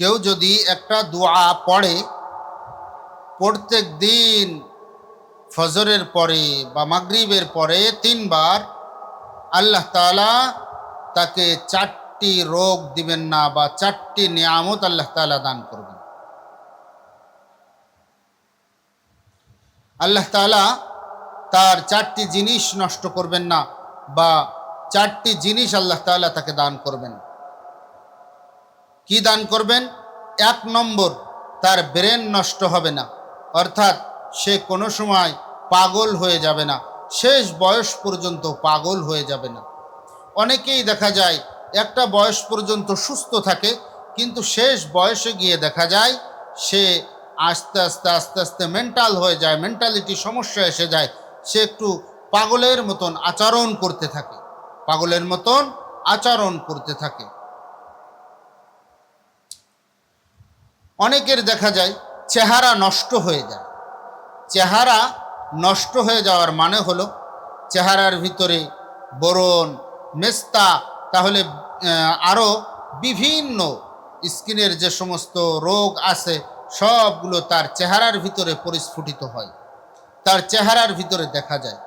কেউ যদি একটা দোয়া পড়ে, প্রত্যেক দিন ফজরের পরে বা মাগরিবের পরে তিনবার, আল্লাহ তাআলা তাকে চারটি রোগ দিবেন না বা চারটি নিয়ামত আল্লাহ তাআলা দান করবেন। আল্লাহ তাআলা তার চারটি জিনিস নষ্ট করবেন না বা চারটি জিনিস আল্লাহ তাআলা তাকে দান করবেন। কি দান করবেন? এক নম্বর, তার ব্রেন নষ্ট হবে না। অর্থাৎ সে কোনো সময় পাগল হয়ে যাবে না। শেষ বয়স পর্যন্ত পাগল হয়ে যাবে না। অনেকেই দেখা যায় একটা বয়স পর্যন্ত সুস্থ থাকে, কিন্তু শেষ বয়সে গিয়ে দেখা যায় সে আস্তে আস্তে আস্তে আস্তে মেন্টাল হয়ে যায় মেন্টালিটি সমস্যা এসে যায়। সে একটু পাগলের মতন আচরণ করতে থাকে। পাগলের মতন আচরণ করতে থাকে। অনেকের দেখা যায় চেহারা নষ্ট হয়ে যায়। চেহারা নষ্ট হয়ে যাওয়ার মানে হলো চেহারার ভিতরে বরণ মেস্তা তাহলে আরও বিভিন্ন স্কিনের যে সমস্ত রোগ আছে, সবগুলো তার চেহারার ভিতরে পরিস্ফুটিত হয়। তার চেহারার ভিতরে দেখা যায়।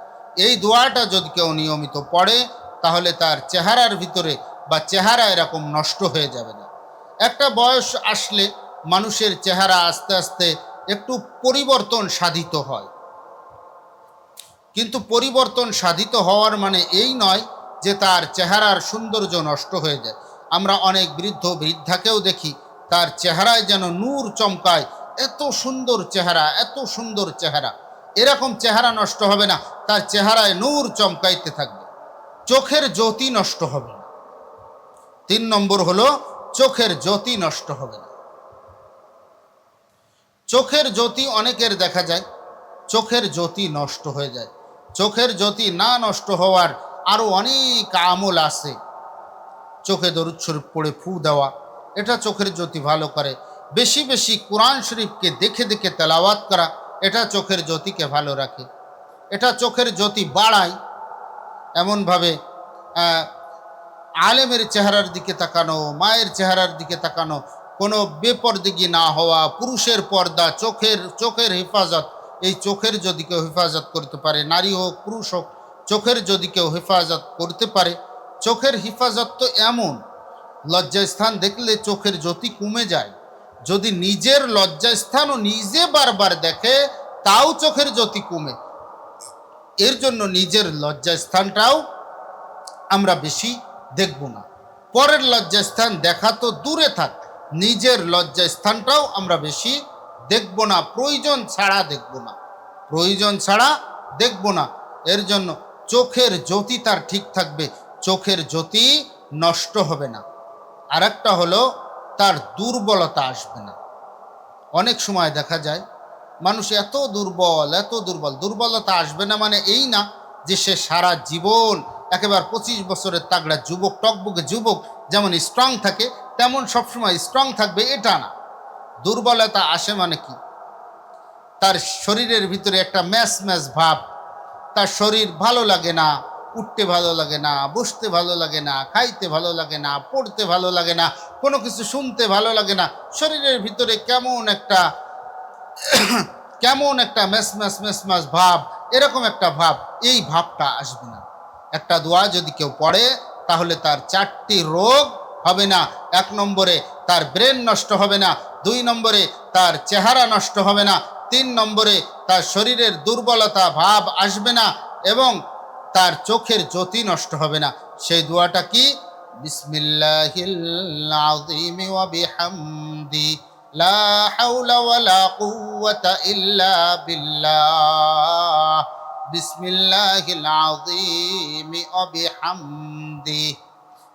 এই দোয়াটা যদি কেউ নিয়মিত পড়ে, তাহলে তার চেহারার ভিতরে বা চেহারা এরকম নষ্ট হয়ে যাবে না। একটা বয়স আসলে মানুষের চেহারা আস্তে আস্তে একটু পরিবর্তন সাধিত হয়। কিন্তু পরিবর্তন সাধিত হওয়ার মানে এই নয় যে তার চেহারার সৌন্দর্য নষ্ট হয়ে যায়। আমরা অনেক বৃদ্ধ বৃদ্ধাকেও দেখি, তার চেহারায় যেন নূর চমকায়, এত সুন্দর চেহারা, এত সুন্দর চেহারা। এরকম চেহারা নষ্ট হবে না, তার চেহারায় নূর চমকাইতে থাকবে। চোখের জ্যোতি নষ্ট হবে না। তিন নম্বর হলো, চোখের জ্যোতি নষ্ট হবে না। চোখের জ্যোতি অনেকের দেখা যায়, চোখের জ্যোতি নষ্ট হয়ে যায়। চোখের জ্যোতি না নষ্ট হওয়ার আরও অনেক আমল আছে। চোখে দরুদ পড়ে ফু দেওয়া, এটা চোখের জ্যোতি ভালো করে। বেশি বেশি কোরআন শরীফকে দেখে দেখে তেলাওয়াত করা, এটা চোখের জ্যোতিকে ভালো রাখে। এটা চোখের জ্যোতি বাড়ায়, এমনভাবে আলেমের চেহারার দিকে তাকানো, মায়ের চেহারার দিকে তাকানো কোনো বেপরদিগি না হওয়া, পুরুষের পর্দা, চোখের চোখের হেফাজত। এই চোখের যদি কেউ হেফাজত করতে পারে, নারী হোক, পুরুষ হোক, চোখের যদি কেউ হেফাজত করতে পারে, চোখের হেফাজত তো এমন, লজ্জাস্থান দেখলে চোখের জ্যোতি কমে যায়। যদি নিজের লজ্জাস্থানও নিজে বারবার দেখে, তাও চোখের জ্যোতি কমে। এর জন্য নিজের লজ্জাস্থানটাও আমরা বেশি দেখব না। পরের লজ্জাস্থান দেখা তো দূরে থাক নিজের লজ্জা স্থানটাও আমরা বেশি দেখব না, প্রয়োজন ছাড়া দেখব না। প্রয়োজন ছাড়া দেখব না। এর জন্য চোখের জ্যোতি তার ঠিক থাকবে, চোখের জ্যোতি নষ্ট হবে না। আর একটা হলো, তার দুর্বলতা আসবে না। অনেক সময় দেখা যায়, মানুষ এত দুর্বল এত দুর্বল, দুর্বলতা আসবে না মানে এই না যে সে সারা জীবন একেবারে পঁচিশ বছরের তাগড়া যুবক, টকবুকে যুবক যেমন স্ট্রং থাকে, তেমন সবসময় স্ট্রং থাকবে, এটা না। দুর্বলতা আসে মানে কি? তার শরীরের ভিতরে একটা ম্যাচ ম্যাচ ভাব। তার শরীর ভালো লাগে না, উঠতে ভালো লাগে না, বসতে ভালো লাগে না, খাইতে ভালো লাগে না, পড়তে ভালো লাগে না, কোনো কিছু শুনতে ভালো লাগে না, শরীরের ভিতরে কেমন একটা কেমন একটা ম্যাস ম্যাস ম্যাস ম্যাস ভাব, এরকম একটা ভাব, এই ভাবটা আসবে না। একটা দোয়া যদি কেউ পড়ে, তাহলে তার চারটি রোগ হবে না। এক নম্বরে তার ব্রেন নষ্ট হবে না, দুই নম্বরে তার চেহারা নষ্ট হবে না, তিন নম্বরে তার শরীরের দুর্বলতা ভাব আসবে না এবং তার চোখের জ্যোতি নষ্ট হবে না। সেই দোয়াটা কি? বিসমিল্লাহিল্লাযীমি লা ইল্লা বিসমিল্লাহিল আযীমি ওয়া বিহামদি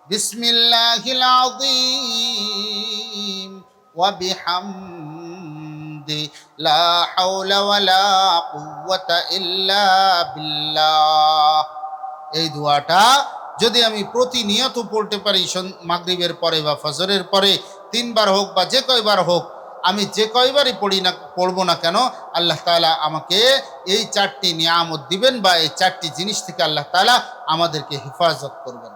বিসমিল্লাহিল আযীম ওয়া বিহামদি লা হাওলা ওয়ালা কুওয়াতা ইল্লা বিল্লাহ। এই দোয়াটা যদি আমি প্রতিনিয়ত পড়তে পারি মাগরিবের পরে বা ফজরের পরে, তিনবার হোক বা যে কয়বার হোক আমি যে কয়বারই পড়ি না, পড়ব না কেন, আল্লাহ তালা আমাকে এই চারটি নিয়ামত দিবেন বা এই চারটি জিনিস থেকে আল্লাহ তালা আমাদেরকে হেফাজত করবেন।